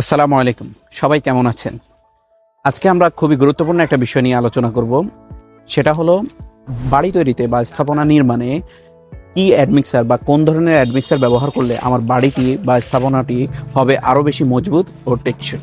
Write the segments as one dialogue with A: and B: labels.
A: আসসালামু আলাইকুম। সবাই কেমন আছেন? আজকে আমরা খুবই গুরুত্বপূর্ণ একটা বিষয় নিয়ে আলোচনা করব। সেটা হলো বাড়ি তৈরিতে বা স্থাপনা নির্মাণে কি অ্যাডমিক্সার বা কোন ধরনের অ্যাডমিক্সার ব্যবহার করলে আমার বাড়িটি বা স্থাপনাটি হবে আরও বেশি মজবুত ও টেকসই?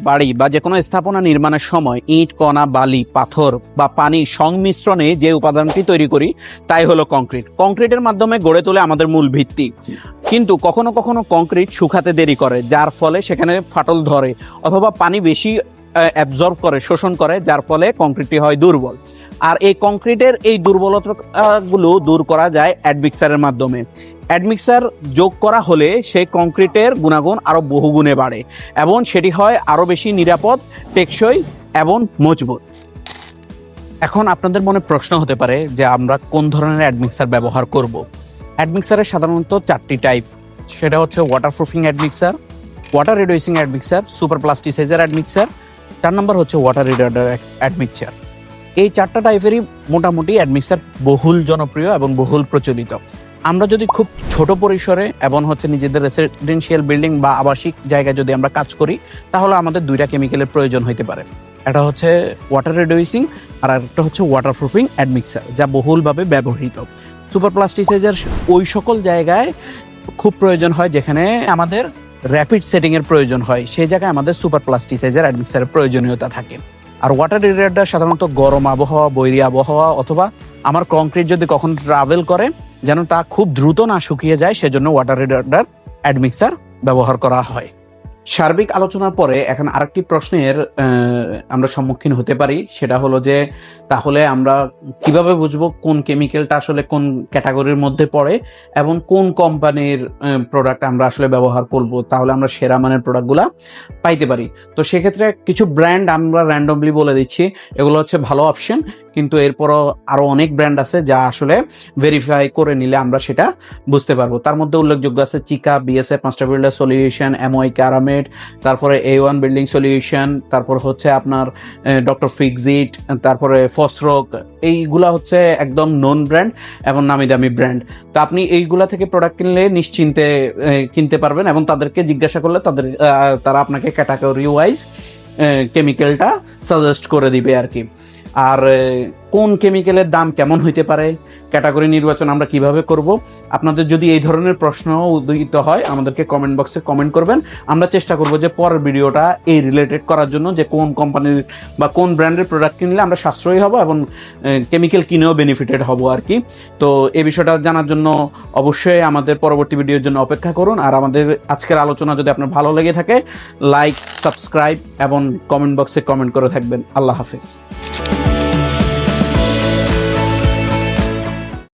A: বাড়ি বা যে কোনো স্থাপনা নির্মাণের সময় ইট, কণা, বালি, পাথর বা পানি সংমিশ্রণে যে উপাদানটি তৈরি করি, তাই হলো কংক্রিট। কংক্রিটের মাধ্যমে গড়ে তোলে আমাদের মূল ভিত্তি। কিন্তু কখনো কখনো কংক্রিট শুকাতে দেরি করে, যার ফলে সেখানে ফাটল ধরে অথবা পানি বেশি অ্যাবজর্ব করে, শোষণ করে, যার ফলে কংক্রিটটি হয় দুর্বল। আর এই কংক্রিটের এই দুর্বলতাগুলো দূর করা যায় অ্যাডমিক্সারের মাধ্যমে। অ্যাডমিক্সার যোগ করা হলে সেই কংক্রিটের গুণাগুণ আরও বহুগুণে বাড়ে, এবং সেটি হয় আরও বেশি নিরাপদ, টেকসই এবং মজবুত। এখন আপনাদের মনে প্রশ্ন হতে পারে যে আমরা কোন ধরনের অ্যাডমিক্সার ব্যবহার করব? অ্যাডমিক্সারের সাধারণত চারটি টাইপ। সেটা হচ্ছে water waterproofing admixture water reducing admixture super plasticiser admixture, চার নম্বর হচ্ছে ওয়াটার রিডার অ্যাডমিক্সার। এই চারটা টাইপেরই মোটামুটি অ্যাডমিক্সার বহুল জনপ্রিয় এবং বহুল প্রচলিত। আমরা যদি খুব ছোট পরিসরে এবং হচ্ছে নিজেদের রেসিডেন্সিয়াল বিল্ডিং বা আবাসিক জায়গায় যদি আমরা কাজ করি, তাহলে আমাদের দুইটা কেমিক্যালের প্রয়োজন হইতে পারে। একটা হচ্ছে ওয়াটার রিডিউসিং আর একটা হচ্ছে ওয়াটারপ্রুফিং অ্যাডমিক্সার যা বহুলভাবে ব্যবহৃত। সুপার প্লাস্টিসাইজার ওই সকল জায়গায় খুব প্রয়োজন হয় যেখানে আমাদের র্যাপিড সেটিংয়ের প্রয়োজন হয়। সেই জায়গায় আমাদের সুপার প্লাস্টিসাইজার অ্যাডমিক্সারের প্রয়োজনীয়তা থাকে। আর ওয়াটার এরিয়াটা সাধারণত গরম আবহাওয়া, বৈরী আবহাওয়া অথবা আমার কংক্রিট যদি কখন ট্রাভেল করে, যেন তা খুব দ্রুত না শুকিয়ে যায়, সেজন্য ওয়াটার এরিয়াটার অ্যাডমিক্সার ব্যবহার করা হয়। সার্বিক আলোচনার পরে এখন আরেকটি প্রশ্নের আমরা সম্মুখীন হতে পারি। সেটা হলো যে, তাহলে আমরা কীভাবে বুঝব কোন কেমিক্যালটা আসলে কোন ক্যাটাগরির মধ্যে পড়ে এবং কোন কোম্পানির প্রোডাক্ট আমরা আসলে ব্যবহার করব, তাহলে আমরা সেরা মানের প্রোডাক্টগুলা পাইতে পারি। তো সেক্ষেত্রে কিছু ব্র্যান্ড আমরা র্যান্ডমলি বলে দিচ্ছি। এগুলো হচ্ছে ভালো অপশন কিন্তু এরপরও আরও অনেক ব্র্যান্ড আছে যা আসলে ভেরিফাই করে নিলে আমরা সেটা বুঝতে পারব। তার মধ্যে উল্লেখযোগ্য আছে Sika BASF master builder solution MY ক্যারামেট তারপরে এ ওয়ান বিল্ডিং সলিউশন তারপর হচ্ছে আপনার ডক্টর ফিক্সিট তারপরে ফসরক এইগুলা হচ্ছে একদম নন ব্র্যান্ড এবং নামি দামি ব্র্যান্ড তো আপনি এইগুলা থেকে প্রোডাক্ট কিনলে নিশ্চিন্তে কিনতে পারবেন এবং তাদেরকে জিজ্ঞাসা করলে তাদের তারা আপনাকে ক্যাটাগরি ওয়াইজ কেমিক্যালটা সাজেস্ট করে দিবে আর কি। আর কোন কেমিক্যালের দাম কেমন হইতে পারে ক্যাটাগরি নির্বাচন আমরা কীভাবে করব, আপনাদের যদি এই ধরনের প্রশ্ন উদ্দিত হয়, আমাদেরকে কমেন্ট বক্সে কমেন্ট করবেন। আমরা চেষ্টা করব যে পরের ভিডিওটা এই রিলেটেড করার জন্য, যে কোন কোম্পানির বা কোন ব্র্যান্ডের প্রোডাক্ট কিনলে আমরা সাশ্রয়ী হব এবং কেমিক্যাল কিনেও বেনিফিটেড হব আর কি। তো এই বিষয়টা জানার জন্য অবশ্যই আমাদের পরবর্তী ভিডিওর জন্য অপেক্ষা করুন। আর আমাদের আজকের আলোচনা যদি আপনার ভালো লেগে থাকে লাইক সাবস্ক্রাইব এবং কমেন্ট বক্সে কমেন্ট করে থাকবেন। আল্লাহ হাফেজ।